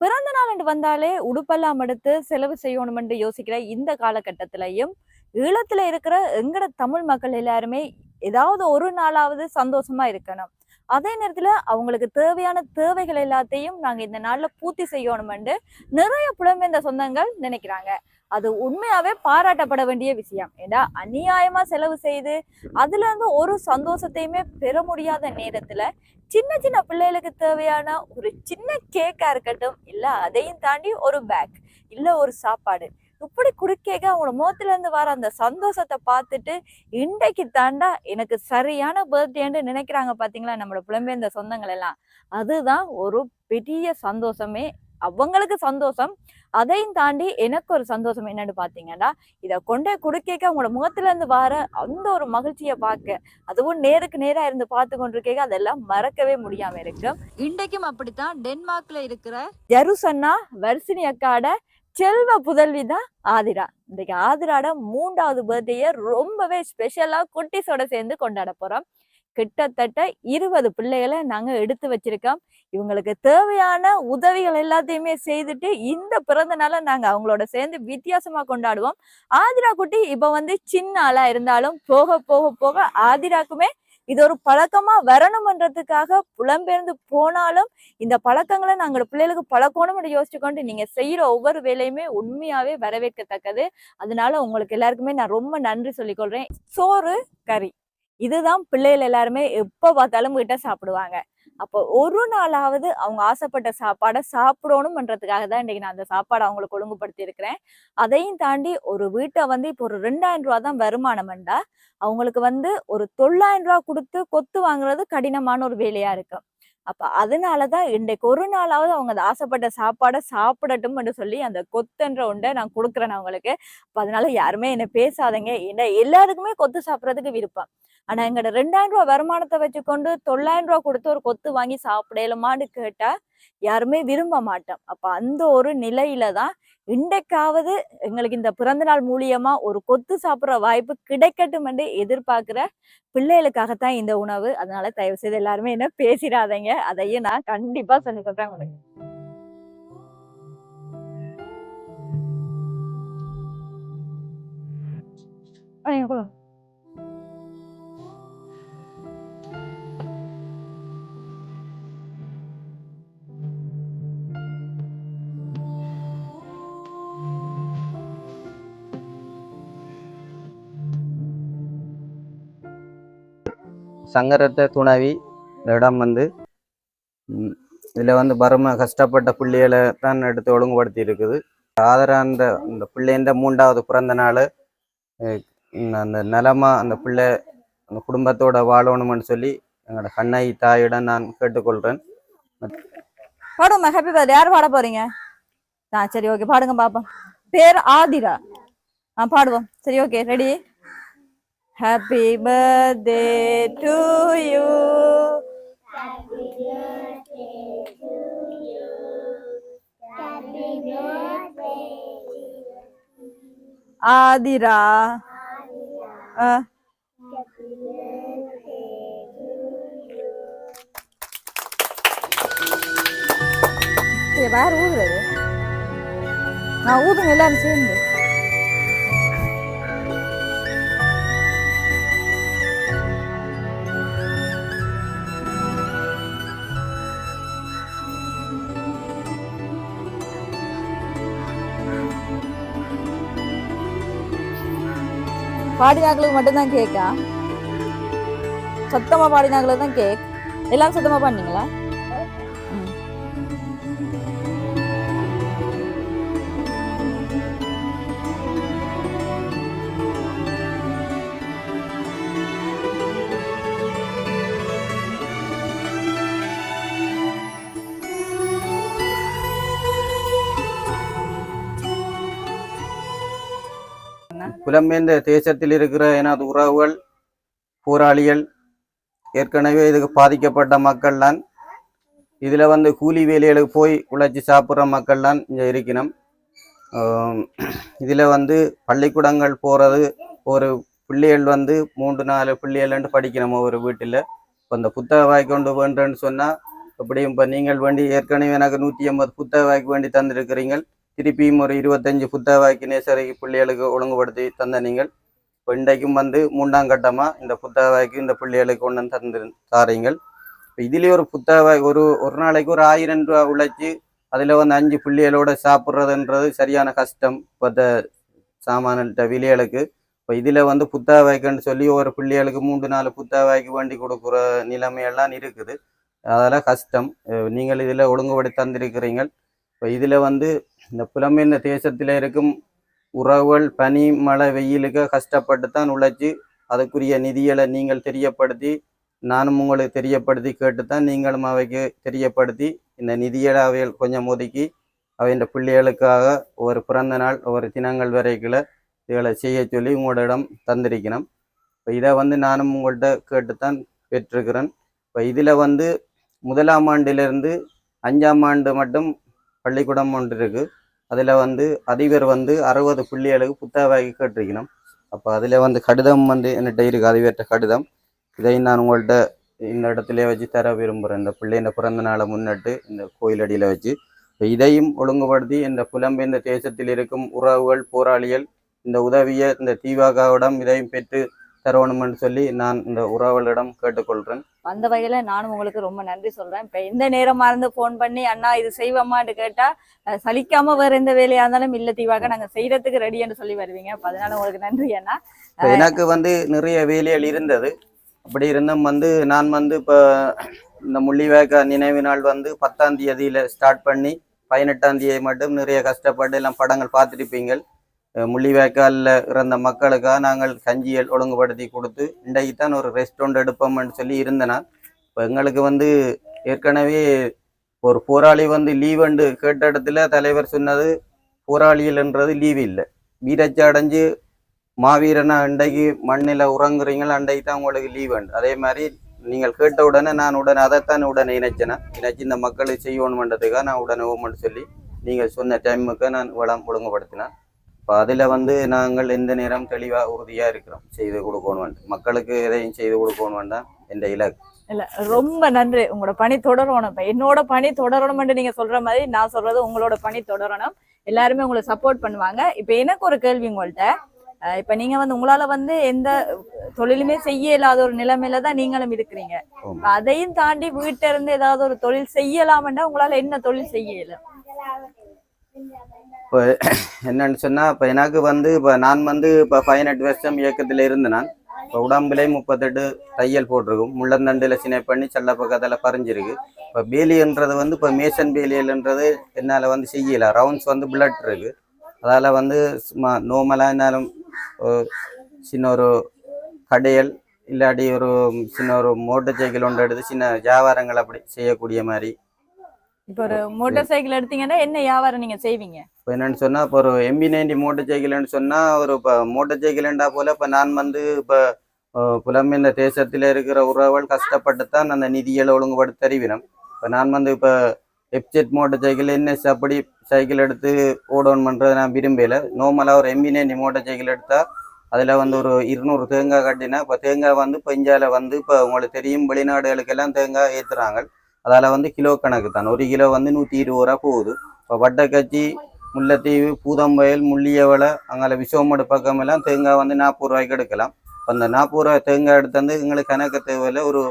பிறந்த நாள் என்று வந்தாலே உடுப்பெல்லாம் எடுத்து செலவு செய்யணும் என்று யோசிக்கிற இந்த காலகட்டத்திலையும் ஈழத்துல இருக்கிற எங்கட தமிழ் மக்கள் எல்லாருமே ஏதாவது ஒரு நாளாவது சந்தோஷமா இருக்கணும். அதே நேரத்துல அவங்களுக்கு தேவையான தேவைகள் எல்லாத்தையும் நாங்க இந்த நாள்ல பூர்த்தி செய்யணும்னு நிறைய புலம்பெயர்ந்த சொந்தங்கள் நினைக்கிறாங்க. அது உண்மையாவே பாராட்டப்பட வேண்டிய விஷயம். ஏன்னா அநியாயமா செலவு செய்து அதுல இருந்து ஒரு சந்தோஷத்தையுமே பெற முடியாத நேரத்துல சின்ன சின்ன பிள்ளைகளுக்கு தேவையான ஒரு சின்ன கேக்கா இருக்கட்டும் இல்ல அதையும் தாண்டி ஒரு பேக் இல்ல ஒரு சாப்பாடு. இப்படி குடுக்கேக்க அவங்களோட முகத்துல இருந்து வர அந்த சந்தோஷத்தை பார்த்துட்டு இன்றைக்கு தாண்டா எனக்கு சரியான பர்த்டேன்னு நினைக்கிறாங்க பாத்தீங்களா நம்மளோட புலம்பெயர்ந்த சொந்தங்கள் எல்லாம் அதுதான் ஒரு பெரிய சந்தோஷமே அவங்களுக்கு சந்தோஷம் அதையும் தாண்டி எனக்கு ஒரு சந்தோஷம் என்னன்னு பாத்தீங்கன்னா இதை கொண்டே குடுக்கேக்க அவங்களோட முகத்துல இருந்து வர அந்த ஒரு மகிழ்ச்சியை பார்க்க அதுவும் நேருக்கு நேரா இருந்து பார்த்து கொண்டிருக்கேக்க அதெல்லாம் மறக்கவே முடியாம இருக்கு. இன்றைக்கும் அப்படித்தான் டென்மார்க்ல இருக்கிற ஜெருசன்னா வர்சினி அக்காட செல்வ புதல்வி தான் ஆதிரா. இன்றைக்கு ஆதிராட மூன்றாவது பர்த்டேயை ரொம்பவே ஸ்பெஷலா குட்டீஸோட சேர்ந்து கொண்டாட போறோம். கிட்டத்தட்ட இருபது பிள்ளைகளை நாங்க எடுத்து வச்சிருக்கோம். இவங்களுக்கு தேவையான உதவிகள் எல்லாத்தையுமே செய்துட்டு இந்த பிறந்த நாளை நாங்க அவங்களோட சேர்ந்து வித்தியாசமா கொண்டாடுவோம். ஆதிரா குட்டி இப்ப வந்து சின்ன ஆளா இருந்தாலும் போக போக போக ஆதிராக்குமே இது ஒரு பழக்கமா வரணும்ன்றதுக்காக புலம்பெயர்ந்து போனாலும் இந்த பழக்கங்களை நாங்களோட பிள்ளைகளுக்கு பழக்கணும்னு யோசிச்சு கொண்டு நீங்க செய்யற ஒவ்வொரு வேலையுமே உண்மையாவே வரவேற்கத்தக்கது. அதனால உங்களுக்கு எல்லாருக்குமே நான் ரொம்ப நன்றி சொல்லிக்கொள்றேன். சோறு கறி. இதுதான் பிள்ளைகள் எல்லாருமே எப்போ பார்த்தாலும் கிட்ட சாப்பிடுவாங்க. அப்போ ஒரு நாளாவது அவங்க ஆசைப்பட்ட சாப்பாடை சாப்பிடணும்ன்றதுக்காக தான் இன்னைக்கு நான் அந்த சாப்பாடை அவங்களுக்கு ஒழுங்குபடுத்தி இருக்கிறேன் அதையும் தாண்டி ஒரு வீட்டை வந்து இப்போ ஒரு ரெண்டாயிரம் ரூபா தான் வருமானம்ண்டா அவங்களுக்கு வந்து ஒரு தொள்ளாயிரம் ரூபா கொடுத்து கொத்து வாங்குறது கடினமான ஒரு வேலையா இருக்கும். அப்போ அதனால தான் இன்றைக்கு ஒரு நாளாவது அவங்க அந்த ஆசைப்பட்ட சாப்பாடை சாப்பிடட்டும் என்று சொல்லி அந்த கொத்துன்ற ஒன்றை நான் கொடுக்குறேன் அவங்களுக்கு அப்போ அதனால யாருமே என்னை பேசாதீங்க. ஏன்னா எல்லாருக்குமே கொத்து சாப்பிட்றதுக்கு விருப்பம். ஆனால் எங்களோட ரெண்டாயிரம் ரூபா வருமானத்தை வச்சுக்கொண்டு தொள்ளாயிரம் ரூபா கொடுத்து ஒரு கொத்து வாங்கி சாப்பிடலுமான்னு கேட்டால் யாருமே விரும்ப மாட்டோம். அப்போ அந்த ஒரு நிலையில தான் இன்றைக்காவது எங்களுக்கு இந்த பிறந்தநாள் மூலியமா ஒரு கொத்து சாப்பிட்ற வாய்ப்பு கிடைக்கட்டும் என்று எதிர்பார்க்கிற பிள்ளைகளுக்காகத்தான் இந்த உணவு. அதனால தயவு செய்து எல்லாருமே என்ன பேசிடாதீங்க. அதையும் நான் கண்டிப்பா சொல்லி சொல்றேன் உங்களுக்கு. ஆ, சங்கரத்தை துணவி இந்த இடம் வந்து இதில் வந்து பரும கஷ்டப்பட்ட பிள்ளைகளை தான் எடுத்து ஒழுங்குபடுத்தி இருக்குது. ஆதரா அந்த இந்த பிள்ளைன்ற மூன்றாவது பிறந்த நாள் அந்த நிலமா அந்த பிள்ளை அந்த குடும்பத்தோட வாழணும்னு சொல்லி எங்களோட கண்ணை தாயிடம் நான் கேட்டுக்கொள்கிறேன் பாடுங்க ஹாப்பி பர்த்டே யார் பாட போறீங்க? ஆ சரி ஓகே பாடுங்க பாப்போம். பேர் ஆதிரா. ஆ பாடுவோம். சரி okay ready happy birthday to you Athira ஆ சரி வேற ஊதுறது நான் ஊதுங்க எல்லாரும் சேர்ந்து பாடினாங்களுக்கு மட்டும்தான் கேக்கா சத்தமா பாடினாங்களுக்கு தான் கேக் எல்லாம் சத்தமா பண்ணீங்களா புலம்பெயர்ந்த தேசத்தில் இருக்கிற எனது உறவுகள் போராளிகள் ஏற்கனவே இதுக்கு பாதிக்கப்பட்ட மக்கள்லாம் இதில் வந்து கூலி வேலைகளுக்கு போய் உழைச்சி சாப்பிட்ற மக்கள்லாம் இங்கே இருக்கணும் இதில் வந்து பள்ளிக்கூடங்கள் போகிறது ஒரு பிள்ளைகள் வந்து மூன்று நாலு பிள்ளைகள்ன்ட்டு படிக்கணும் ஒரு வீட்டில். இப்போ இந்த புத்தக வாய்க்கொண்டு வேண்டுன்னு சொன்னால் அப்படியும் இப்போ நீங்கள் வேண்டி ஏற்கனவே எனக்கு நூற்றி ஐம்பது புத்தக வாய்க்கு வேண்டி தந்திருக்கிறீங்கள் திருப்பியும் ஒரு இருபத்தஞ்சு புத்தகவாக்கி நேசரிக்கு பிள்ளைகளுக்கு ஒழுங்குபடுத்தி தந்த நீங்கள் இப்போ இன்றைக்கும் வந்து மூன்றாம் கட்டமாக இந்த புத்தகவாய்க்கு இந்த பிள்ளைகளுக்கு கொண்டு வந்து தந்து தாரீங்கள். இப்போ இதுலேயே ஒரு புத்தகவாய் ஒரு ஒரு நாளைக்கு ஒரு ஆயிரம் ரூபா உழைச்சி அதில் வந்து அஞ்சு பிள்ளைகளோட சாப்பிட்றதுன்றது சரியான கஷ்டம். இப்போ சாமான்கிட்ட விலைகளுக்கு இப்போ இதில் வந்து புத்தக வாய்க்குன்னு சொல்லி ஒரு பிள்ளைகளுக்கு மூன்று நாலு புத்தக வாய்க்கு வேண்டி கொடுக்குற நிலைமையெல்லாம் இருக்குது. அதெல்லாம் கஷ்டம். நீங்கள் இதில் ஒழுங்குபடி தந்திருக்கிறீங்கள் இப்போ இதில் வந்து இந்த புலம்பெயர்ந்த தேசத்தில் இருக்கும் உறவுகள் பனி மழை வெயிலுக்கு கஷ்டப்பட்டு தான் உழைச்சி அதுக்குரிய நிதிகளை நீங்கள் தெரியப்படுத்தி நானும் உங்களுக்கு தெரியப்படுத்தி கேட்டு தான் நீங்களும் அவைக்கு தெரியப்படுத்தி இந்த நிதிகளை அவைகள் கொஞ்சம் ஒதுக்கி அவை இந்த பிள்ளைகளுக்காக ஒரு பிறந்த நாள் ஒரு தினங்கள் வரைக்குள்ள இதில் செய்ய சொல்லி உங்களிடம் தந்திருக்கணும் இப்போ இதை வந்து நானும் உங்கள்கிட்ட கேட்டுத்தான் பெற்றிருக்கிறேன். இப்போ இதில் வந்து முதலாம் ஆண்டிலிருந்து அஞ்சாம் ஆண்டு மட்டும் பள்ளிக்கூடம் ஒன்று இருக்கு. அதில் வந்து அதிபர் வந்து அறுபது பிள்ளைகளுக்கு புத்தகவாக்கி கேட்டிருக்கணும். அப்போ அதில் வந்து கடிதம் வந்து என்கிட்ட இருக்கு. அதிபர்கிட்ட கடிதம். இதை நான் உங்கள்கிட்ட இந்த இடத்துல வச்சு தர விரும்புகிறேன் இந்த பிள்ளையின் பிறந்த நாளை முன்னிட்டு இந்த கோயிலடியில் வச்சு. இதையும் ஒழுங்குபடுத்தி இந்த புலம்பெயர்ந்த தேசத்தில் இருக்கும் உறவுகள் போராளிகள் இந்த உதவியை இந்த தீவாகாவிடம் இதையும் பெற்று தரணும்னு சொல்லி நான் இந்த உறவுகளிடம் கேட்டுக்கொள்கிறேன். அந்த வகையில நானும் உங்களுக்கு ரொம்ப நன்றி சொல்றேன். இப்ப எந்த நேரமா இருந்து போன் பண்ணி அண்ணா இது செய்வோமான்னு கேட்டா சலிக்காம வேற எந்த வேலையா இருந்தாலும் இல்ல தீவாக நாங்க செய்யறதுக்கு ரெடின்னு சொல்லி வருவீங்க. அப்ப அதனால உங்களுக்கு நன்றி அண்ணா. எனக்கு வந்து நிறைய வேலைகள் இருந்தது. அப்படி இருந்தும் வந்து நான் வந்து இப்போ இந்த முள்ளிவேக்க நினைவு நாள் வந்து பத்தாம் தேதியில ஸ்டார்ட் பண்ணி பதினெட்டாம் தேதி மட்டும் நிறைய கஷ்டப்பட்டு எல்லாம் படங்கள் பார்த்துருப்பீங்கள் முள்ளிவாய்க்காலில் முள்ளிவேக்காலில் இறந்த மக்களுக்காக நாங்கள் கஞ்சியல் ஒழுங்குபடுத்தி கொடுத்து இன்றைக்கு தான் ஒரு ரெஸ்டாரண்ட் எடுப்போம்னு சொல்லி இருந்தேன் இப்போ எங்களுக்கு வந்து ஏற்கனவே ஒரு போராளி வந்து லீவுண்டு கேட்ட இடத்துல தலைவர் சொன்னது போராளிகள்ன்றது லீவு இல்லை. வீரச்சி அடைஞ்சு மாவீரனா அண்டைக்கு மண்ணில் உறங்குறீங்களா அண்டைக்கு தான் உங்களுக்கு லீவ் உண்டு. அதே மாதிரி நீங்கள் கேட்ட உடனே நான் உடனே அதைத்தான் உடனே இணைச்சேன் இணைச்சி இந்த மக்களுக்கு செய்யணுமன்றதுக்காக நான் உடனே ஓமன்னு சொல்லி நீங்கள் சொன்ன டைமுக்கு நான் வளம் ஒழுங்குபடுத்தினேன். இப்போ அதில் வந்து நாங்கள் எந்த நேரம் தெளிவாக உறுதியாக இருக்கிறோம்? செய்து கொடுக்கணும் மக்களுக்கு எதையும் செய்து கொடுக்கணும் தான் என்ற இலக்கு? இல்ல ரொம்ப நன்றி. உங்களோட பணி தொடரணும். இப்ப என்னோட பணி தொடரணும்னு நீங்க சொல்ற மாதிரி நான் சொல்றது உங்களோட பணி தொடரணும். எல்லாருமே உங்களை சப்போர்ட் பண்ணுவாங்க. இப்ப எனக்கு ஒரு கேள்வி உங்கள்ட்ட. அஹ் இப்ப நீங்க வந்து உங்களால வந்து எந்த தொழிலுமே செய்ய இல்லாத ஒரு நிலைமையில தான் நீங்களும் இருக்கிறீங்க. அதையும் தாண்டி வீட்டுல இருந்து ஏதாவது ஒரு தொழில் செய்யலாம்னா உங்களால என்ன தொழில் செய்ய இயலும்? இப்போ என்னன்னு சொன்னால் இப்போ எனக்கு வந்து இப்போ நான் வந்து இப்போ பதினெட்டு வருஷம் இயக்கத்தில் இருந்து நான் இப்போ உடம்புலே முப்பத்தெட்டு தையல் போட்டிருக்கும். முள்ளந்தண்டில் சினை பண்ணி செல்ல பக்கத்தில் பறிஞ்சிருக்கு. இப்போ பேலியன்றது வந்து இப்போ மேசன் பேலியல்ன்றது என்னால் வந்து செய்யல. ரவுண்ட்ஸ் வந்து பிளட் இருக்கு. அதால் வந்து சும்மா நோமலாக என்னாலும் சின்ன ஒரு கடையல் இல்லாட்டி ஒரு சின்ன ஒரு மோட்டர் சைக்கிள் ஒன்று எடுத்து சின்ன வியாபாரங்கள் அப்படி செய்யக்கூடிய மாதிரி இப்ப ஒரு மோட்டார் சைக்கிள் எடுத்தீங்கன்னா என்ன வியாபாரம் நீங்க செய்வீங்க? இப்போ என்னன்னு சொன்னா இப்போ ஒரு எம்பி நைன்டி மோட்டர் சைக்கிள்னு சொன்னா ஒரு இப்போ மோட்டர் சைக்கிள்ண்டா போல இப்போ நான் வந்து இப்போ புலம்பெயர்ந்த தேசத்தில் இருக்கிற உறவுகள் கஷ்டப்பட்டு தான் அந்த நிதிகளை ஒழுங்குபடுத்தி தருவினோம் இப்போ நான் வந்து இப்போ எப்ஜெட் மோட்டர் சைக்கிள் என்எஸ் அப்படி சைக்கிள் எடுத்து ஓடவுன் பண்ணுறது நான் விரும்பல. நார்மலாக ஒரு எம்பி நைன்டி மோட்டர் சைக்கிள் எடுத்தால் அதில் வந்து ஒரு இருநூறு தேங்காய் கட்டினா இப்போ தேங்காய் வந்து இப்போ இந்தியாவில் வந்து இப்போ உங்களுக்கு தெரியும் வெளிநாடுகளுக்கெல்லாம் தேங்காய் ஏற்றுறாங்க அதால் வந்து கிலோ கணக்கு தான். ஒரு கிலோ வந்து நூற்றி இருபது ரூபா போகுது. இப்போ வட்டக்கச்சி முல்லைத்தீவு பூதம்பயல் முள்ளியவளை அங்கே விசவமடு பக்கம் எல்லாம் தேங்காய் வந்து நாற்பது ரூபாய்க்கு எடுக்கலாம். இப்போ அந்த நாற்பது ரூபாய் தேங்காய் எடுத்து வந்து எங்களுக்கு கணக்கு தேவையில்ல. ஒரு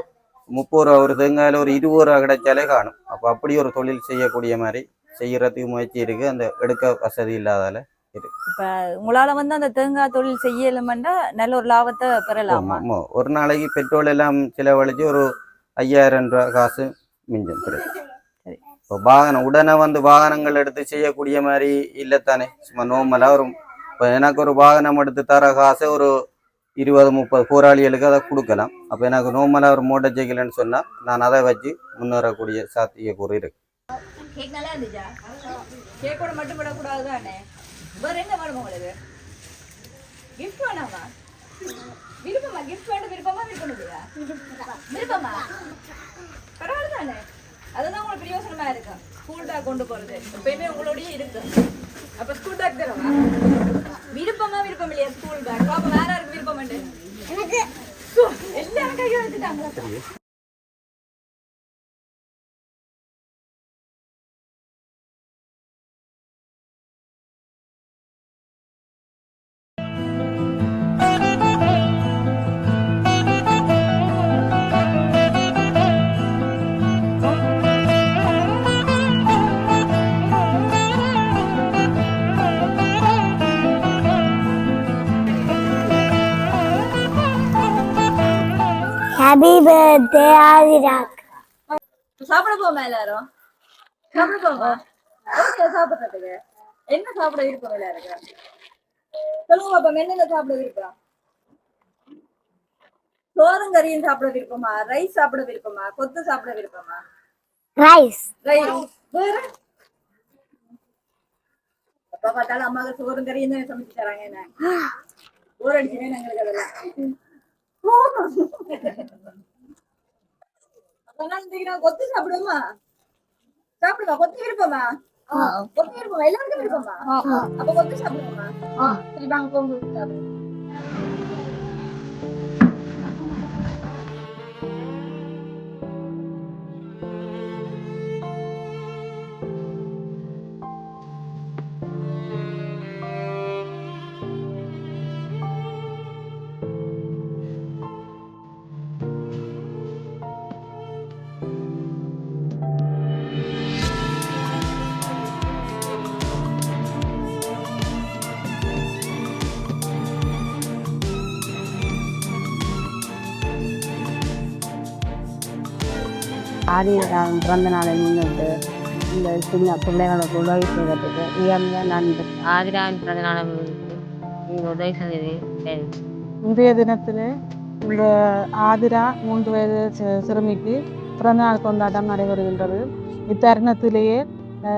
முப்பது ரூபா ஒரு தேங்காயில் ஒரு இருபது ரூபா கிடைச்சாலே காணும். அப்போ அப்படி ஒரு தொழில் செய்யக்கூடிய மாதிரி செய்யறதுக்கு முயற்சி இருக்குது அந்த எடுக்க வசதி இல்லாதால இப்ப உங்களால வந்து அந்த தேங்காய் தொழில் செய்ய இயலுமெண்டா நல்ல ஒரு லாபத்தை பெறலாமா. ஒரு நாளைக்கு பெட்ரோல் எல்லாம் செலவழிச்சு ஒரு ஐயாயிரம் ரூபா காசு மிஞ்சும். சரி. இப்போ வாகனம் உடனே வந்து வாகனங்கள் எடுத்து செய்யக்கூடிய மாதிரி இல்லைத்தானே? சும்மா நோமலாக ஒரு இப்போ எனக்கு ஒரு வாகனம் எடுத்து தர காசை ஒரு இருபது முப்பது போராளிகளுக்கு அதை கொடுக்கலாம். அப்போ எனக்கு நோமலாக ஒரு மோட்டர் சைக்கிள்னு சொன்னால் நான் அதை வச்சு முன்னேறக்கூடிய சாத்தியக்கூறு இருக்கு. கேக் நல்லா இருந்துச்சா? கேக்கோட மட்டும் விடக்கூடாது தானே வேற என்ன வேணும் உங்களுக்கு? கிஃப்ட் வேணாமா? விருப்பமா? கிஃப்ட் வேணும் விருப்பமா விருப்பம் இல்லையா? விருப்பமா? பரவாயில்ல தானே அதுதான் உங்களுக்கு பிரயோசனமா இருக்கும் ஸ்கூல் பேக் கொண்டு போறது. எப்பயுமே உங்களோடய இருக்கு. அப்ப ஸ்கூல் பேக் தரவா விருப்பமா விருப்பம் இல்லையா ஸ்கூல் பேக் பாப்பா வேற யாருக்கு விருப்பம் எனக்கு. எல்லாரும் கையை வச்சுட்டாங்களா ஹாப்பி பர்த்டே ஆதிராக் சாப்பிட போமா எல்லாரும்? சாப்பிட போமா சாப்பிடுறதுக்கு. என்ன சாப்பிட விருப்பம் எல்லாருக்கும் சொல்லுங்க பாப்பா என்னென்ன சாப்பிட விருப்பம்? சோறும் கறியும் சாப்பிட விருப்பமா? ரைஸ் சாப்பிட விருப்பமா? கொத்து சாப்பிட விருப்பமா? ரைஸ் ரைஸ் வேற? எப்ப பார்த்தாலும் அம்மாவுக்கு சோறும் கறியும் தான் சமைச்சு தராங்க என்ன? ஊர் அடிச்சுனே எங்களுக்கு அதெல்லாம் கொத்து சாப்பிடுவோமா? சாப்பிடுமா? கொத்து விருப்பமா? கொத்து விருப்பமா? எல்லாருக்கும் விருப்பமா? அப்ப கொத்து சாப்பிடுவோமா? சரி வாங்க போங்க சாப்பிடுவோம். ஆடி நான் பிறந்த நாளை முன்னிட்டு இந்த சின்ன பிள்ளைகளுக்கு உதவி செய்வதற்கு உயர்ந்த நன்றி ஆதிராவின் பிறந்த நாளை உதவி செய்தது. இன்றைய தினத்தில் இந்த ஆதிரா மூன்று வயது சிறுமிக்கு பிறந்தநாள் கொண்டாட்டம் நடைபெறுகின்றது இத்தருணத்திலேயே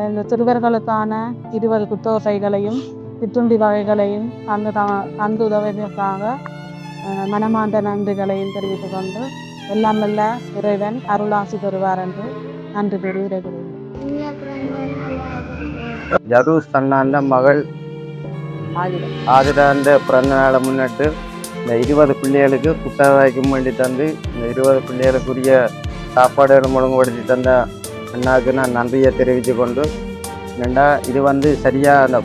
இந்த சிறுவர்களுக்கான இருபது குத்தொகைகளையும் சிற்றுண்டி வகைகளையும் அந்த தந்து உதவியதற்காக அஹ், மனமார்ந்த நன்றிகளையும் தெரிவித்துக் கொண்டு எல்லாம் வல்ல இறைவன் அருளாசி தருவார் என்று நன்றி கூறி விடைபெறுகிறேன். ஜரூஸ் மகள் ஆதிரம் அந்த பிறந்த நாளை முன்னிட்டு இந்த இருபது பிள்ளைகளுக்கு குத்தகைக்கும் வேண்டி தந்து இந்த இருபது பிள்ளைகளுக்குரிய சாப்பாடுகள் ஒழுங்குபடுத்தி தந்த அண்ணாவுக்கு நான் நன்றியை தெரிவித்து கொண்டு ரெண்டா இது வந்து சரியாக அந்த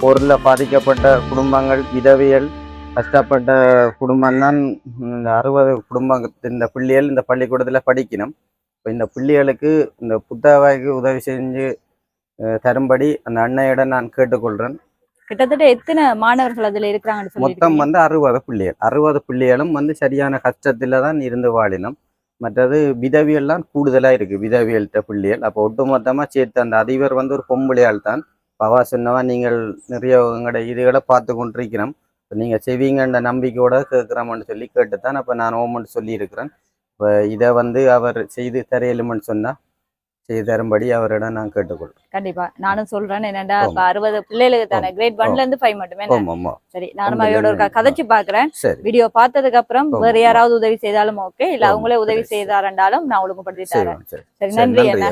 பொருளில் பாதிக்கப்பட்ட குடும்பங்கள் விதவியல் கஷ்டப்பட்ட குடும்பம்தான் இந்த அறுபது குடும்பம் இந்த பிள்ளைகள் இந்த பள்ளிக்கூடத்தில் படிக்கணும். இப்போ இந்த பிள்ளைகளுக்கு இந்த புத்தகவாய்க்கு உதவி செஞ்சு தரும்படி அந்த அன்னையிடம் நான் கேட்டுக்கொள்கிறேன் கிட்டத்தட்ட எத்தனை மாணவர்கள் அதுல இருக்கிறாங்கன்னு மொத்தம் வந்து அறுபது பிள்ளைகள். அறுபது பிள்ளைகளும் வந்து சரியான கஷ்டத்துல தான் இருந்து வாழினோம். மற்றது விதவியெல்லாம் கூடுதலா இருக்கு விதவியல்கிட்ட பிள்ளைகள். அப்போ ஒட்டுமொத்தமா சேர்த்து அந்த அதிபர் வந்து ஒரு பொம்பளையால் தான் பவா சொன்னவா நீங்கள் நிறைய உங்களோட இதுகளை பார்த்து கொண்டிருக்கிறோம். இப்ப நீங்க செய்வீங்கன்ற நம்பிக்கையோட கேட்குறோம்னு சொல்லி கேட்டுத்தான் அப்ப நான் ஓமன்ட்டு சொல்லி இருக்கிறேன் இப்போ இதை வந்து அவர் செய்து தரையிலுமென்னு சொன்னா செய்து தரும்படி அவரிடம் நான் கேட்டுக்கொள்கிறேன். கண்டிப்பா. நானும் சொல்றேன் என்னடா இப்ப. அறுபது பிள்ளைகளுக்கு தானே கிரேட் ஒன்ல இருந்து ஃபைவ் மட்டுமே சரி நானும் அவையோட ஒரு கதைச்சு பாக்குறேன். வீடியோ பார்த்ததுக்கு அப்புறம் வேற. யாராவது உதவி செய்தாலும் ஓகே இல்ல அவங்களே உதவி. செய்தாரண்டாலும் நான் ஒழுங்குபடுத்தி தரேன். சரி. நன்றி நன்றி.